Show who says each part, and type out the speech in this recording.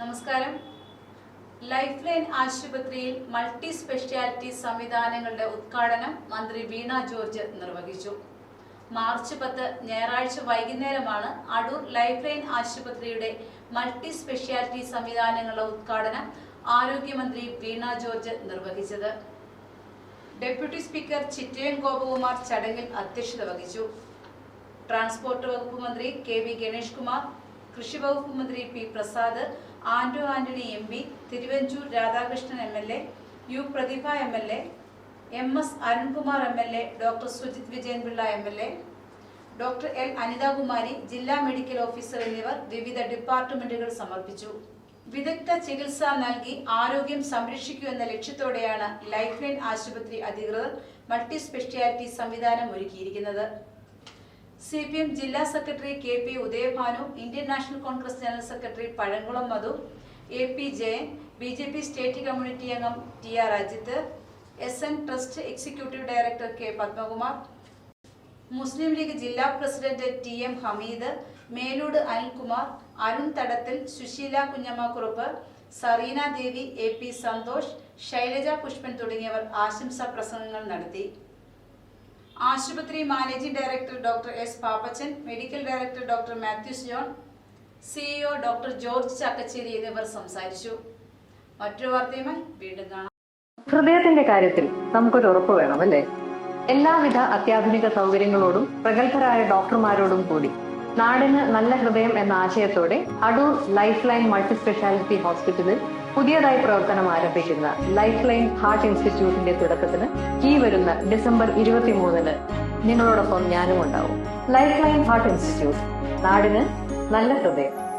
Speaker 1: നമസ്കാരം. Life line ആശുപത്രിയിൽ multi speciality സംവിധാനങ്ങളുടെ ഉദ്ഘാടനം മന്ത്രി വീണ ജോർജ് നിർവഹിച്ചു. മാർച്ച് പത്ത് ഞായറാഴ്ച വൈകുന്നേരമാണ് അടൂർ ലൈഫ് ലൈൻ ആശുപത്രിയുടെ മൾട്ടി സ്പെഷ്യാലിറ്റി സംവിധാനങ്ങളുടെ ഉദ്ഘാടനം ആരോഗ്യമന്ത്രി വീണ ജോർജ് നിർവഹിച്ചത്. ഡെപ്യൂട്ടി സ്പീക്കർ ചിറ്റയം ഗോപകുമാർ ചടങ്ങിൽ അധ്യക്ഷത വഹിച്ചു. ട്രാൻസ്പോർട്ട് വകുപ്പ് മന്ത്രി കെ വി ഗണേഷ് കുമാർ കൃഷി വകുപ്പ് മന്ത്രി P Prasad Anto Antony M P Thiruvanchoor Radhakrishnan M L A U Prathibha M L A M S Arunkumar M L A doctor Sujith Vijayanpillai M L A doctor L Anithakumari ജില്ലാ medical officer എന്നിവർ വിവിധ ഡിപ്പാർട്ട്മെന്റുകൾ സമർപ്പിച്ചു. വിദഗ്ധ ചികിത്സ നൽകി ആരോഗ്യം സംരക്ഷിക്കൂ എന്ന ലക്ഷ്യത്തോടെയാണ് ലൈഫ് ലൈൻ ആശുപത്രി അധികൃതർ മൾട്ടി സ്പെഷ്യാലിറ്റി സംവിധാനം ഒരുക്കിയിരിക്കുന്നത്. സി പി എം ജില്ലാ secretary K P Udayabhanu Indian National Congress general secretary Pazhakulam Madhu A P Jayan B J P state community അംഗം T R Ajith S N trust executive director K Padmakumar Muslim League ജില്ലാ president T M Hameed Meloode Anilkumar Arun Thadathil Susheela Kunjammakurup Sareena Devi A P Santhosh Shailaja Pushpan തുടങ്ങിയവർ ആശംസാ പ്രസംഗങ്ങൾ നടത്തി. ആശുപത്രി managing director doctor S Papachan medical director doctor Mathews John CEO doctor George Chakkacheri എന്നിവർ സംസാരിച്ചു. മറ്റൊരു വാർത്തയുമായി വീണ്ടും കാണാം.
Speaker 2: ഹൃദയത്തിന്റെ കാര്യത്തിൽ നമുക്കൊരു ഉറപ്പ് വേണം അല്ലേ? എല്ലാവിധ അത്യാധുനിക സൗകര്യങ്ങളോടും പ്രഗത്ഭരായ ഡോക്ടർമാരോടും കൂടി നാടിന് നല്ല ഹൃദയം എന്ന ആശയത്തോടെ Adoor life line multi speciality ഹോസ്പിറ്റലിൽ പുതിയതായി പ്രവർത്തനം ആരംഭിക്കുന്ന ലൈഫ് ലൈൻ ഹാർട്ട് ഇൻസ്റ്റിറ്റ്യൂട്ടിന്റെ തുടക്കത്തിന് ഈ വരുന്ന ഡിസംബർ ഇരുപത്തിമൂന്നിന് നിങ്ങളോടൊപ്പം ഞാനും ഉണ്ടാവും ലൈഫ് ലൈൻ ഹാർട്ട് ഇൻസ്റ്റിറ്റ്യൂട്ട് നാടിന് നല്ല ഹൃദയം.